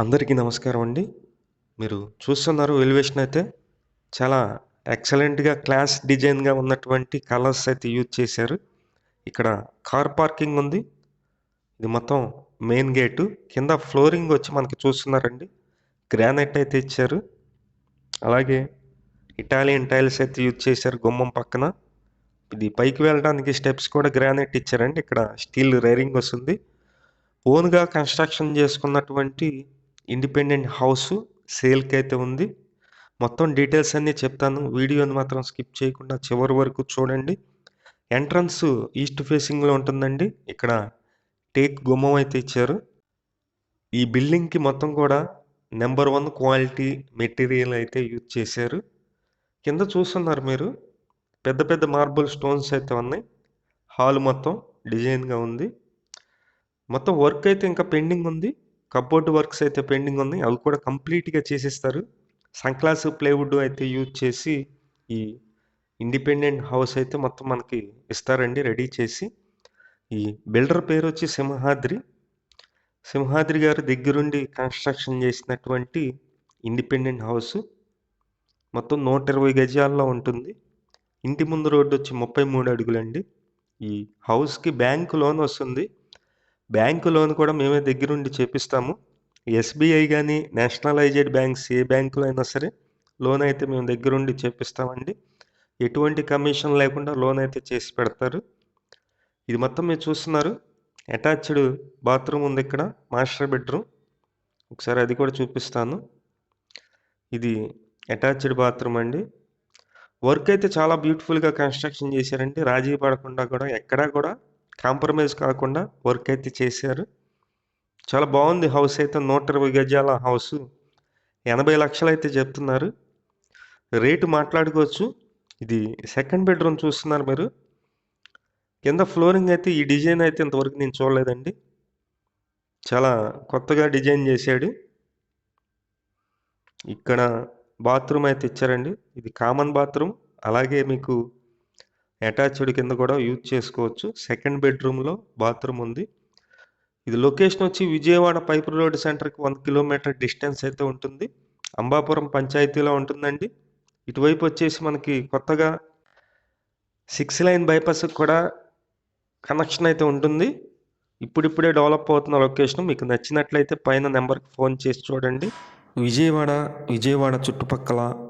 అందరికీ నమస్కారం అండి. మీరు చూస్తున్నారు ఎలివేషన్ అయితే చాలా ఎక్సలెంట్గా క్లాస్ డిజైన్గా ఉన్నటువంటి కలర్స్ అయితే యూజ్ చేశారు. ఇక్కడ కార్ పార్కింగ్ ఉంది. ఇది మొత్తం మెయిన్ గేటు. కింద ఫ్లోరింగ్ వచ్చి మనకి చూస్తున్నారండి. గ్రానైట్ అయితే ఇచ్చారు. అలాగే ఇటాలియన్ టైల్స్ అయితే యూజ్ చేశారు గుమ్మం పక్కన. ఇది పైకి వెళ్ళడానికి స్టెప్స్ కూడా గ్రానైట్ ఇచ్చారండి. ఇక్కడ స్టీల్ రైరింగ్ వస్తుంది. ఓన్గా కన్స్ట్రక్షన్ చేసుకున్నటువంటి ఇండిపెండెంట్ హౌస్ సేల్కి అయితే ఉంది. మొత్తం డీటెయిల్స్ అన్నీ చెప్తాను. వీడియోని మాత్రం స్కిప్ చేయకుండా చివరి వరకు చూడండి. ఎంట్రన్స్ ఈస్ట్ ఫేసింగ్లో ఉంటుందండి. ఇక్కడ టేక్ గుమ్మం అయితే ఇచ్చారు. ఈ బిల్డింగ్కి మొత్తం కూడా నెంబర్ వన్ క్వాలిటీ మెటీరియల్ అయితే యూజ్ చేశారు. కింద చూస్తున్నారు మీరు. పెద్ద పెద్ద మార్బుల్ స్టోన్స్ అయితే ఉన్నాయి. హాల్ మొత్తం డిజైన్గా ఉంది. మొత్తం వర్క్ అయితే ఇంకా పెండింగ్ ఉంది. కబోర్డ్ వర్క్స్ అయితే పెండింగ్ ఉన్నాయి. అవి కూడా కంప్లీట్గా చేసేస్తారు. సన్క్లాస్ ప్లేవుడ్ అయితే యూజ్ చేసి ఈ ఇండిపెండెంట్ హౌస్ అయితే మొత్తం మనకి ఇస్తారండి రెడీ చేసి. ఈ బిల్డర్ పేరు వచ్చి సింహాద్రి. సింహాద్రి గారు దగ్గరుండి కన్స్ట్రక్షన్ చేసినటువంటి ఇండిపెండెంట్ హౌస్. మొత్తం నూట ఇరవై గజాల్లో ఉంటుంది. ఇంటి ముందు రోడ్డు వచ్చి ముప్పై మూడు అడుగులండి. ఈ హౌస్కి బ్యాంకు లోన్ వస్తుంది. బ్యాంకు లోన్ కూడా మేమే దగ్గరుండి చేపిస్తాము. ఎస్బీఐ కానీ నేషనలైజ్డ్ బ్యాంక్స్ ఏ బ్యాంకులో అయినా సరే లోన్ అయితే మేము దగ్గరుండి చేపిస్తామండి. ఎటువంటి కమిషన్ లేకుండా లోన్ అయితే చేసి పెడతారు. ఇది మొత్తం మీరు చూస్తున్నారు. అటాచ్డ్ బాత్రూమ్ ఉంది ఇక్కడ మాస్టర్ బెడ్రూమ్. ఒకసారి అది కూడా చూపిస్తాను. ఇది అటాచ్డ్ బాత్రూమ్ అండి. వర్క్ అయితే చాలా బ్యూటిఫుల్గా కన్స్ట్రక్షన్ చేశారండి. రాజీ పడకుండా కూడా ఎక్కడా కూడా కాంప్రమైజ్ కాకుండా వర్క్ అయితే చేశారు. చాలా బాగుంది హౌస్ అయితే నూట ఇరవై గజాల హౌస్. ఎనభై లక్షలు అయితే చెప్తున్నారు. రేటు మాట్లాడుకోవచ్చు. ఇది సెకండ్ బెడ్రూమ్ చూస్తున్నారు మీరు. కింద ఫ్లోరింగ్ అయితే ఈ డిజైన్ అయితే ఇంతవరకు నేను చూడలేదండి. చాలా కొత్తగా డిజైన్ చేశాడు. ఇక్కడ బాత్రూమ్ అయితే ఇచ్చారండి. ఇది కామన్ బాత్రూమ్. అలాగే మీకు అటాచ్డ్ కింద కూడా యూజ్ చేసుకోవచ్చు. సెకండ్ బెడ్రూమ్లో బాత్రూమ్ ఉంది. ఇది లొకేషన్ వచ్చి విజయవాడ పైప్ రోడ్ సెంటర్కి వన్ కిలోమీటర్ డిస్టెన్స్ అయితే ఉంటుంది. అంబాపురం పంచాయతీలో ఉంటుందండి. ఇటువైపు వచ్చేసి మనకి కొత్తగా సిక్స్ లైన్ బైపాస్ కూడా కనెక్షన్ అయితే ఉంటుంది. ఇప్పుడిప్పుడే డెవలప్ అవుతున్న లొకేషన్. మీకు నచ్చినట్లయితే పైన నెంబర్కి ఫోన్ చేసి చూడండి. విజయవాడ విజయవాడ చుట్టుపక్కల